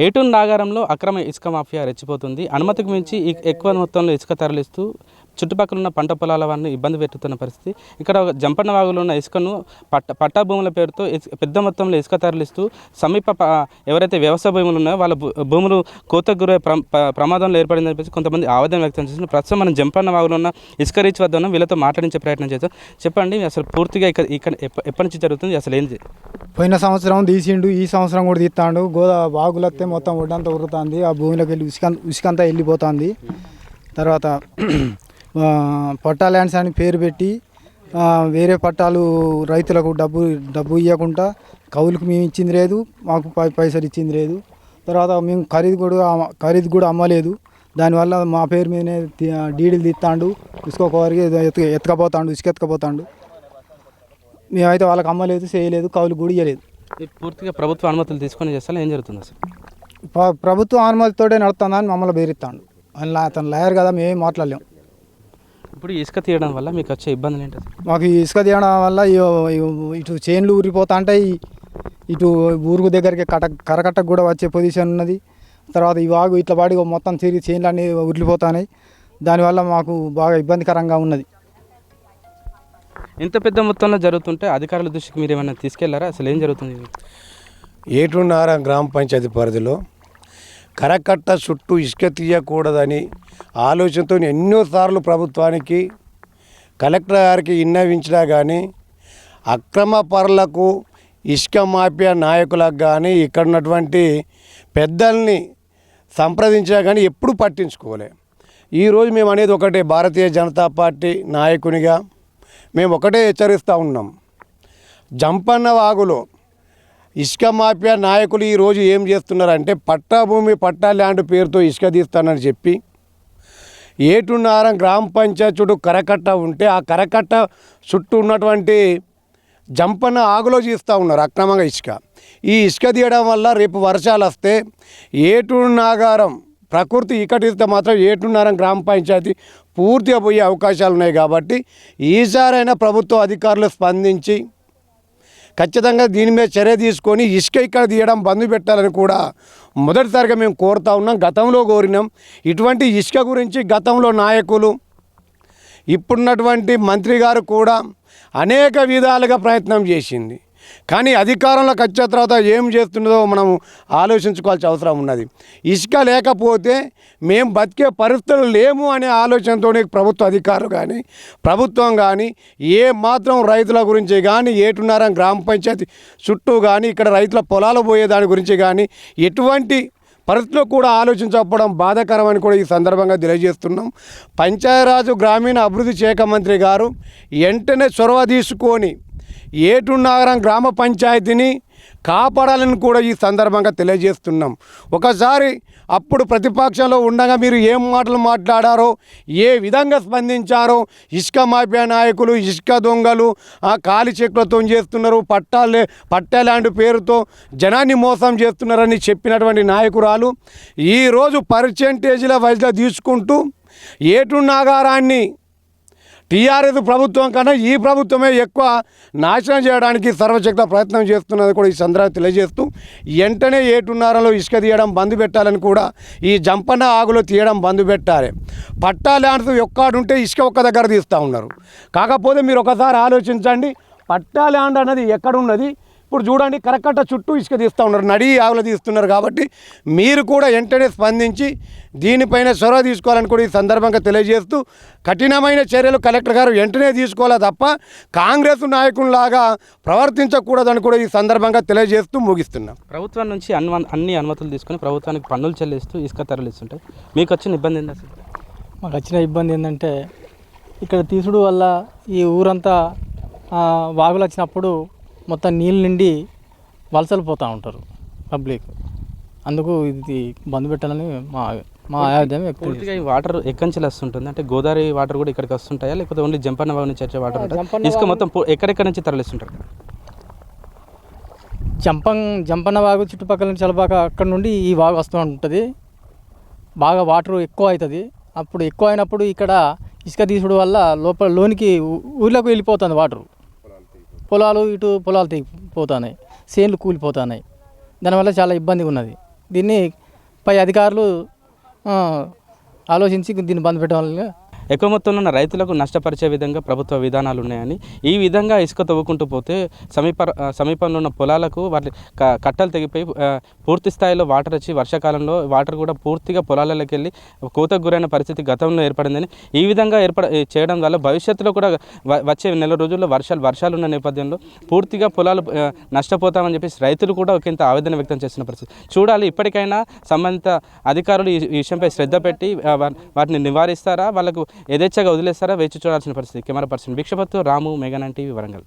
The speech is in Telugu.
ఏటూరు నాగారంలో అక్రమ ఇసుక మాఫియా రెచ్చిపోతుంది. అనుమతికి మించి ఎక్కువ మొత్తంలో ఇసుక తరలిస్తూ చుట్టుపక్కల ఉన్న పంట పొలాల వారిని ఇబ్బంది పెట్టుతున్న పరిస్థితి. ఇక్కడ జంపన్న వాగులో ఉన్న ఇసుకను పట్ట పట్టా భూముల పేరుతో పెద్ద మొత్తంలో ఇసుక తరలిస్తూ సమీప ఎవరైతే వ్యవసాయ భూములు ఉన్నాయో వాళ్ళ భూ- భూములు కోతకు గురై ప్ర- ప్రమాదంలో ఏర్పడిందని చెప్పేసి కొంతమంది ఆవేదన వ్యక్తం చేస్తున్నారు. ప్రస్తుతం మనం జంపన్న వాగులో ఉన్న ఇసుక రీచ్ వద్ద ఉన్నాం. వీళ్ళతో మాట్లాడించే ప్రయత్నం చేద్దాం. చెప్పండి అసలు పూర్తిగా ఇక్కడ ఇక్కడ ఎప్ప- ఎప్పటి నుంచి జరుగుతుంది? అసలు ఏంది? పోయిన సంవత్సరం తీసిండు ఈ సంవత్సరం కూడా తీస్తాడు. గోదా వాగులత్తే మొత్తం ఒడ్డంతా ఉరుతుంది ఆ భూమిలోకి వెళ్ళి ఉసుక ఉసుకంతా వెళ్ళిపోతుంది. తర్వాత పట్టా ల్యాండ్స్ అని పేరు పెట్టి వేరే పట్టాలు రైతులకు డబ్బు డబ్బు ఇవ్వకుండా కౌలుకు మేము ఇచ్చింది లేదు మాకు పై పైసలు ఇచ్చింది లేదు. తర్వాత మేము ఖరీదు కూడా ఖరీదు కూడా అమ్మలేదు. దానివల్ల మా పేరు మీదనే డీడీలు తీస్తాడు ఇసుక కోరికి ఎత్తుక ఎత్తుకపోతాడు ఇసుక ఎత్తుకపోతాడు. మేమైతే వాళ్ళకి అమ్మలేదు చేయలేదు కౌలు కూడా ఇవ్వలేదు పూర్తిగా ప్రభుత్వ అనుమతులు తీసుకొని చేస్తారా ఏం జరుగుతుంది అసలు? ప్ర- ప్రభుత్వ అనుమతితోటే నడుస్తుందని మమ్మల్ని బెదిరిస్తాడు. అని అతను లాయర్ కదా మేమేం మాట్లాడలేం. ఇప్పుడు ఈ ఇసుక తీయడం వల్ల మీకు వచ్చే ఇబ్బందులు ఏంటి? మాకు ఈ ఇసుక తీయడం వల్ల ఇటు చేన్లు ఊరిపోతా ఉంటాయి ఇటు ఊరుకు దగ్గరికి కట కరకట్టకు కూడా వచ్చే పొజిషన్ ఉన్నది. తర్వాత ఈ వాగు ఇట్లా పాడి మొత్తం తిరిగి చేన్లు అన్నీ ఉరిలిపోతున్నాయి దానివల్ల మాకు బాగా ఇబ్బందికరంగా ఉన్నది. ఇంత పెద్ద మొత్తంలో జరుగుతుంటే అధికారుల దృష్టికి మీరు ఏమైనా తీసుకెళ్ళారా? అసలు ఏం జరుగుతుంది? ఏటున్నార గ్రామ పంచాయతీ పరిధిలో కరకట్ట చుట్టూ ఇసుక తీయకూడదని ఆలోచనతో ఎన్నోసార్లు ప్రభుత్వానికి కలెక్టర్ గారికి విన్నవించినా కానీ అక్రమ పరులకు ఇసుక మాఫియా నాయకులకు కానీ ఇక్కడ ఉన్నటువంటి పెద్దల్ని సంప్రదించినా కానీ ఎప్పుడు పట్టించుకోలే. ఈరోజు మేము అనేది ఒకటే భారతీయ జనతా పార్టీ నాయకునిగా మేము ఒకటే హెచ్చరిస్తూ ఉన్నాం. జంపన్న వాగులో ఇసుక మాఫియా నాయకులు ఈరోజు ఏం చేస్తున్నారంటే పట్టా భూమి పట్టా ల్యాండ్ పేరుతో ఇసుక తీస్తానని చెప్పి ఏటున్నారం గ్రామ పంచాయతీ చుట్టూ కరకట్ట ఉంటే ఆ కరకట్ట చుట్టూ ఉన్నటువంటి జంపన్న ఆగులో తీస్తూ ఉన్నారు అక్రమంగా ఇసుక. ఈ ఇసుక తీయడం వల్ల రేపు వర్షాలు వస్తే ఏటు నాగారం ప్రకృతి ఇకటిస్తే మాత్రం ఏటున్నారం గ్రామ పంచాయతీ పూర్తిగా పోయే అవకాశాలు ఉన్నాయి కాబట్టి ఈసారైనా ప్రభుత్వ అధికారులు స్పందించి ఖచ్చితంగా దీని మీద చర్య తీసుకొని ఇసుక ఇక్కడ తీయడం బంద్ పెట్టాలని కూడా మొదటిసారిగా మేము కోరుతా ఉన్నాం గతంలో కోరినాం. ఇటువంటి ఇసుక గురించి గతంలో నాయకులు ఇప్పుడున్నటువంటి మంత్రి గారు కూడా అనేక విధాలుగా ప్రయత్నం చేసింది. కానీ అధికారంలోకి వచ్చిన తర్వాత ఏం చేస్తున్నదో మనం ఆలోచించుకోవాల్సిన అవసరం ఉన్నది. ఇసుక లేకపోతే మేము బతికే పరిస్థితులు లేము అనే ఆలోచనతోనే ప్రభుత్వ అధికారులు కానీ ప్రభుత్వం కానీ ఏ మాత్రం రైతుల గురించి కానీ ఏటున్నారం గ్రామ పంచాయతీ చుట్టూ కానీ ఇక్కడ రైతుల పొలాలు పోయే దాని గురించి కానీ ఎటువంటి పరిస్థితుల్లో కూడా ఆలోచించకపోవడం బాధాకరమని కూడా ఈ సందర్భంగా తెలియజేస్తున్నాం. పంచాయరాజు గ్రామీణ అభివృద్ధి శాఖ మంత్రి గారు వెంటనే చొరవ తీసుకొని ఏటున్నాగరం గ్రామ పంచాయతీని కాపాడాలని కూడా ఈ సందర్భంగా తెలియజేస్తున్నాం. ఒకసారి అప్పుడు ప్రతిపక్షంలో ఉండగా మీరు ఏం మాటలు మాట్లాడారో ఏ విధంగా స్పందించారో ఇసుక మాఫియా నాయకులు ఇసుక దొంగలు ఆ కాలి చెక్కులతో చేస్తున్నారు పట్టాలే పట్టాలాంటి పేరుతో జనాన్ని మోసం చేస్తున్నారని చెప్పినటువంటి నాయకురాలు ఈరోజు పర్సెంటేజీల వైజ్గా తీసుకుంటూ ఏటు నాగారాన్ని టీఆర్ఎస్ ప్రభుత్వం కన్నా ఈ ప్రభుత్వమే ఎక్కువ నాశనం చేయడానికి సర్వశక్త ప్రయత్నం చేస్తున్నది కూడా ఈ సందర్భంగా తెలియజేస్తూ వెంటనే ఏటున్నారలో ఇసుక తీయడం బంద్ పెట్టాలని కూడా ఈ జంపన్న ఆగులో తీయడం బంద్ పెట్టాలి పట్టా ల్యాండ్స్ ఒక్కడుంటే ఇసుక ఒక్క దగ్గర తీస్తూ ఉన్నారు. కాకపోతే మీరు ఒకసారి ఆలోచించండి పట్టా ల్యాండ్ అన్నది ఎక్కడున్నది? ఇప్పుడు చూడండి కరకట్ట చుట్టూ ఇసుక తీస్తూ ఉన్నారు. నడి ఆవులు తీస్తున్నారు కాబట్టి మీరు కూడా వెంటనే స్పందించి దీనిపైన చొరవ తీసుకోవాలని కూడా ఈ సందర్భంగా తెలియజేస్తూ కఠినమైన చర్యలు కలెక్టర్ గారు వెంటనే తీసుకోవాలా తప్ప కాంగ్రెస్ నాయకుల్లాగా ప్రవర్తించకూడదని కూడా ఈ సందర్భంగా తెలియజేస్తూ ముగిస్తున్నాం. ప్రభుత్వం నుంచి అన్ని అనుమతులు తీసుకొని ప్రభుత్వానికి పన్నులు చెల్లిస్తూ ఇసుక తరలిస్తుంటాయి మీకు వచ్చిన ఇబ్బంది ఏంటి అసలు? మాకు వచ్చిన ఇబ్బంది ఏంటంటే ఇక్కడ తీసుడు వల్ల ఈ ఊరంతా ఆ, వాగులు వచ్చినప్పుడు మొత్తం నీళ్ళు నిండి వలసలు పోతూ ఉంటారు పబ్లిక్. అందుకు ఇది బంద్ పెట్టాలని మా మా ఆయోధ్యం పూర్తిగా ఈ వాటర్ ఎక్కడి నుంచి వస్తుంటుంది? అంటే గోదావరి వాటర్ కూడా ఇక్కడికి వస్తుంటాయా? లేకపోతే ఓన్లీ జంపన్న వాగు నుంచి వచ్చే వాటర్ ఇసుక మొత్తం ఎక్కడెక్కడ నుంచి తరలిస్తుంటారు? జంపం జంపన్న వాగు చుట్టుపక్కల నుంచి చలపాక అక్కడ నుండి ఈ వాగు వస్తూ ఉంటుంది. బాగా వాటర్ ఎక్కువ అవుతుంది. అప్పుడు ఎక్కువ అయినప్పుడు ఇక్కడ ఇసుక తీసుడు వల్ల లోపల లోనికి ఊర్లోకి వెళ్ళిపోతుంది వాటర్. పొలాలు ఇటు పొలాలు తెగిపోతున్నాయి చేన్లు కూలిపోతున్నాయి. దానివల్ల చాలా ఇబ్బందిగా ఉన్నది. దీన్ని పై అధికారులు ఆలోచించి దీన్ని బంద్ పెట్టాలని ఎక్కువ మొత్తంలో ఉన్న రైతులకు నష్టపరిచే విధంగా ప్రభుత్వ విధానాలు ఉన్నాయని ఈ విధంగా ఇసుక తవ్వుకుంటూ పోతే సమీప సమీపంలో ఉన్న పొలాలకు వాటి క- కట్టలు తెగిపోయి పూర్తి స్థాయిలో వాటర్ వచ్చి వర్షాకాలంలో వాటర్ కూడా పూర్తిగా పొలాలలోకి వెళ్ళి కోతకు గురైన పరిస్థితి గతంలో ఏర్పడిందని ఈ విధంగా ఏర్పడ చేయడం వల్ల భవిష్యత్తులో కూడా వ- వచ్చే నెల రోజుల్లో వర్షాలు వర్షాలు ఉన్న నేపథ్యంలో పూర్తిగా పొలాలు నష్టపోతామని చెప్పేసి రైతులు కూడా ఒకంత ఆవేదన వ్యక్తం చేస్తున్న పరిస్థితి. చూడాలి ఇప్పటికైనా సంబంధిత అధికారులు ఈ విషయంపై శ్రద్ధ పెట్టి వాటిని నివారిస్తారా? వాళ్ళకు యథేచ్ఛగా వదిలేస్తారా? వేచి చూడాల్సిన పరిస్థితి. కెమెరా పర్సన్ భిక్షపత్తు రాము మెగానన్ టీవీ వరంగల్.